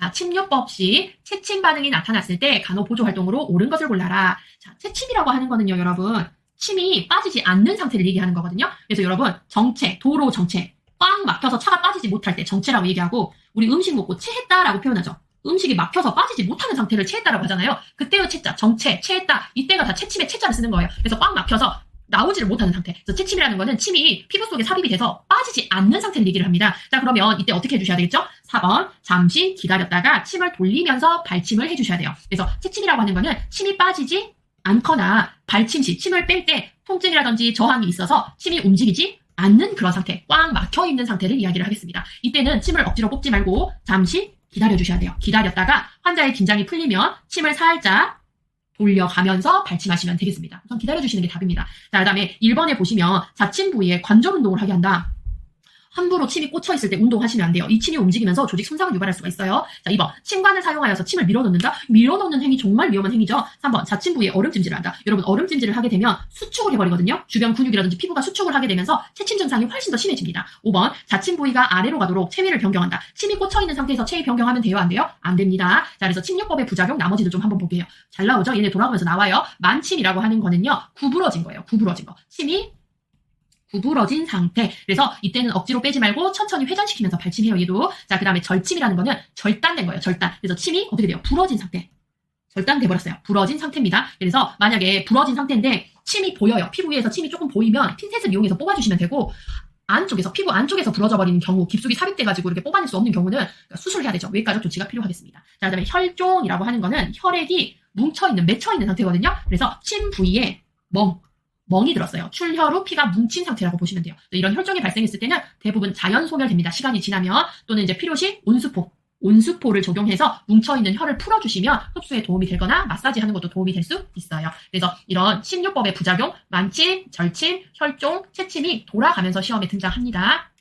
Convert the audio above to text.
자, 침요법 시 채침 반응이 나타났을 때 간호 보조 활동으로 옳은 것을 골라라. 자, 채침이라고 하는 거는요, 여러분. 침이 빠지지 않는 상태를 얘기하는 거거든요. 그래서 여러분, 정체, 도로 정체. 꽉 막혀서 차가 빠지지 못할 때 정체라고 얘기하고, 우리 음식 먹고 체했다라고 표현하죠. 음식이 막혀서 빠지지 못하는 상태를 체했다라고 하잖아요. 그때의 체자, 정체, 체했다. 이때가 다 채침의 체자를 쓰는 거예요. 그래서 꽉 막혀서 나오지를 못하는 상태. 그래서 채침이라는 거는 침이 피부 속에 삽입이 돼서 빠지지 않는 상태를 얘기를 합니다. 자, 그러면 이때 어떻게 해주셔야 되겠죠? 4번, 잠시 기다렸다가 침을 돌리면서 발침을 해주셔야 돼요. 그래서 채침이라고 하는 거는 침이 빠지지 않거나 발침 시 침을 뺄 때 통증이라든지 저항이 있어서 침이 움직이지 않는 그런 상태, 꽉 막혀 있는 상태를 이야기를 하겠습니다. 이때는 침을 억지로 뽑지 말고 잠시 기다려 주셔야 돼요. 기다렸다가 환자의 긴장이 풀리면 침을 살짝 돌려가면서 발침하시면 되겠습니다. 우선 기다려 주시는 게 답입니다. 자, 그 다음에 1번에 보시면 자침 부위에 관절 운동을 하게 한다. 함부로 침이 꽂혀 있을 때 운동하시면 안 돼요. 이 침이 움직이면서 조직 손상을 유발할 수가 있어요. 자, 2번. 침관을 사용하여서 침을 밀어넣는다? 밀어넣는 행위 정말 위험한 행위죠. 3번. 자침 부위에 얼음찜질을 한다. 여러분, 얼음찜질을 하게 되면 수축을 해버리거든요. 주변 근육이라든지 피부가 수축을 하게 되면서 체침 증상이 훨씬 더 심해집니다. 5번. 자침 부위가 아래로 가도록 체위를 변경한다. 침이 꽂혀 있는 상태에서 체위 변경하면 돼요? 안 돼요? 안 됩니다. 자, 그래서 침요법의 부작용 나머지도 좀 한번 볼게요. 잘 나오죠? 얘네 돌아가면서 나와요. 만침이라고 하는 거는요. 구부러진 거예요. 구부러진 거. 침이 구부러진 상태. 그래서 이때는 억지로 빼지 말고 천천히 회전시키면서 발침해요, 얘도. 자, 그 다음에 절침이라는 거는 절단된 거예요, 절단. 그래서 침이 어떻게 돼요? 부러진 상태. 절단돼 버렸어요. 부러진 상태입니다. 그래서 만약에 부러진 상태인데 침이 보여요. 피부 위에서 침이 조금 보이면 핀셋을 이용해서 뽑아주시면 되고 안쪽에서 피부 안쪽에서 부러져 버리는 경우 깊숙이 삽입돼 가지고 이렇게 뽑아낼 수 없는 경우는 수술해야 되죠. 외과적 조치가 필요하겠습니다. 자, 그다음에 혈종이라고 하는 거는 혈액이 뭉쳐 있는 맺혀 있는 상태거든요. 그래서 침 부위에 멍 멍이 들었어요. 출혈 후 피가 뭉친 상태라고 보시면 돼요. 이런 혈종이 발생했을 때는 대부분 자연 소멸됩니다. 시간이 지나면 또는 이제 필요시 온수포 온수포를 적용해서 뭉쳐있는 혈을 풀어주시면 흡수에 도움이 되거나 마사지 하는 것도 도움이 될 수 있어요. 그래서 이런 침요법의 부작용, 만침, 절침, 혈종, 채침이 돌아가면서 시험에 등장합니다.